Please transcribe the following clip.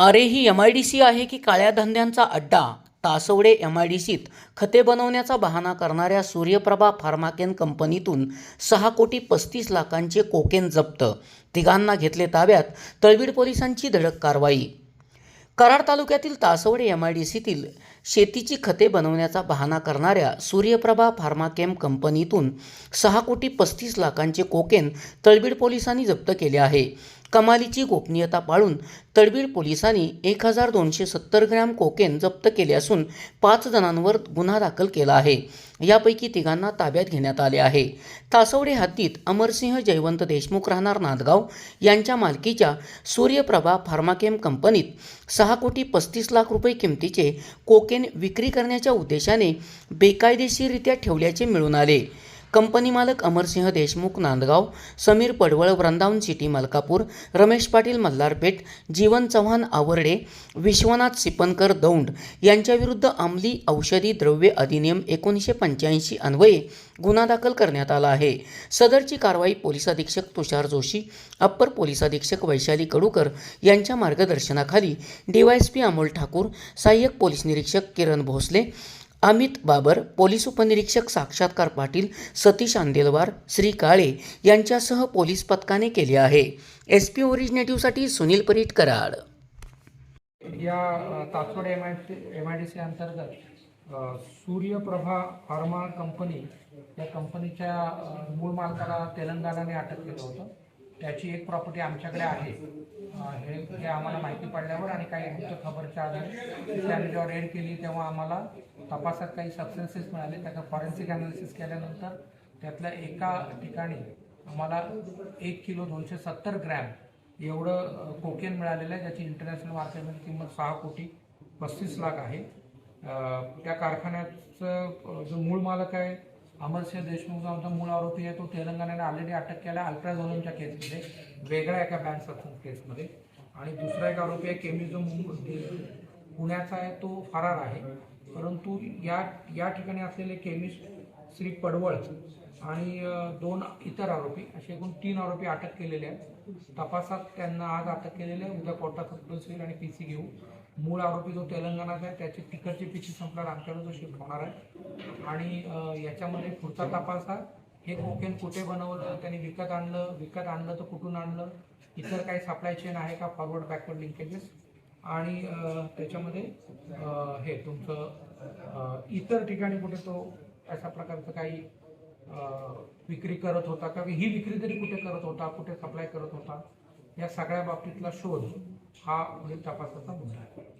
अरे ही M I D C आहे की काळ्या धंद्यांचा अड्डा? तासवडे एम आय डी सीत खते बनवण्याचा बहाणा करणाऱ्या सूर्यप्रभा फार्माकेन कंपनीतून सहा कोटी पस्तीस लाखांचे कोकेन जप्त. तिघांना घेतले ताब्यात तळवीड पोलिसांची धडक कारवाई. कराड तालुक्यातील तासवडे एम आय डी सीतील शेतीची खते बनवण्याचा बहाणा करणाऱ्या सूर्यप्रभा फार्माकेम कंपनीतून सहा कोटी पस्तीस लाखांचे कोकेन तळबीड पोलिसांनी जप्त केले आहे. कमालीची गोपनीयता पाळून तडबीड पोलिसांनी एक हजार दोनशे सत्तर ग्रॅम कोकेन जप्त केले असून पाच जणांवर गुन्हा दाखल केला आहे. यापैकी तिघांना ताब्यात घेण्यात आले आहे. तासवडे हद्दीत अमरसिंह जयवंत देशमुख राहणार नांदगाव यांच्या मालकीच्या सूर्यप्रभा फार्माकेम कंपनीत सहा कोटी पस्तीस लाख रुपये किमतीचे कोकेन विक्री करण्याच्या उद्देशाने बेकायदेशीररित्या ठेवल्याचे मिळून आले. कंपनी मालक अमरसिंह देशमुख नांदगाव समीर पडवळ वृंदावन सिटी मलकापूर रमेश पाटील मल्हारपेठ जीवन चव्हाण आवर्डे विश्वनाथ सिपनकर दौंड यांच्याविरुद्ध अंमली औषधी द्रव्य अधिनियम एकोणीसशे पंच्याऐंशी अन्वये गुन्हा दाखल करण्यात आला आहे. सदरची कारवाई पोलीस अधीक्षक तुषार जोशी अप्पर पोलीस अधीक्षक वैशाली कडूकर यांच्या मार्गदर्शनाखाली डीवायएसपी अमोल ठाकूर सहाय्यक पोलीस निरीक्षक किरण भोसले अमित बाबर पोलीस उपनिरीक्षक साक्षात्कार पाटील सतीश आंदेलवार श्री काळे यांच्यासह पोलीस पथकाने केले आहे. एस पी ओरिजिनेटिव्हसाठी सुनील परीट कराड. या Tasod M I M I D C अंतर्गत सूर्यप्रभा फार्मा कंपनी या कंपनीच्या मूळ मालकाला तेलंगणाने अटक केलं होतं. त्याची एक प्रॉपर्टी आमच्याकडे आहे. हे हे आम्हाला माहिती पडल्यावर आणि काही गुप्त खबरच्या आधारे त्यांनी जेव्हा रेड केली तेव्हा आम्हाला तपासात काही सबस्टन्सेस मिळाले. त्याचं फॉरेन्सिक अनालिसिस केल्यानंतर त्यातल्या एका ठिकाणी आम्हाला एक किलो दोनशे सत्तर ग्रॅम एवढं कोकेन मिळालेलं आहे. ज्याची इंटरनॅशनल मार्केटमध्ये किंमत सहा कोटी पस्तीस लाख आहे. त्या कारखान्याचं जो मूळ मालक आहे अमरसिंह देशमुख जो आमचा मूळ आरोपी आहे. तो तेलंगणाने ऑलरेडी अटक केला अल्ट्राझोनच्या केसमध्ये. वेगळ्या एका बँक सबस्टन्स केसमध्ये. आणि दुसरा एक आरोपी आहे केमी जो पुण्याचा आहे तो फरार आहे. परंतु या या ठिकाणी असलेले केमिस्ट श्री पडवळ आणि दोन इतर आरोपी असे एकूण तीन आरोपी अटक केलेले आहेत. तपासात त्यांना आज अटक केलेले आहे. उद्या कोर्टात होईल आणि पी सी घेऊ. मूळ आरोपी जो तेलंगणाचा आहे त्याची तिकडची पी सी संपल्यावर आमच्याकडे तो शिफ्ट होणार आहे. आणि याच्यामध्ये पुढचा तपास हा हे कोकेन कुठे बनवलं? त्यांनी विकत आणलं विकत आणलं तर कुठून आणलं? इतर काही सप्लाय चेन आहे का? फॉरवर्ड बॅकवर्ड लिंकेजेस आणि त्याच्यामध्ये हे तुमचं इतर ठिकाणी कुठे तो अशा प्रकारचं काही विक्री करत होता का? ही विक्री तरी कुठे करत होता? कुठे सप्लाय करत होता? या सगळ्या बाबतीतला शोध हा पुढील तपासाचा मुद्दा आहे.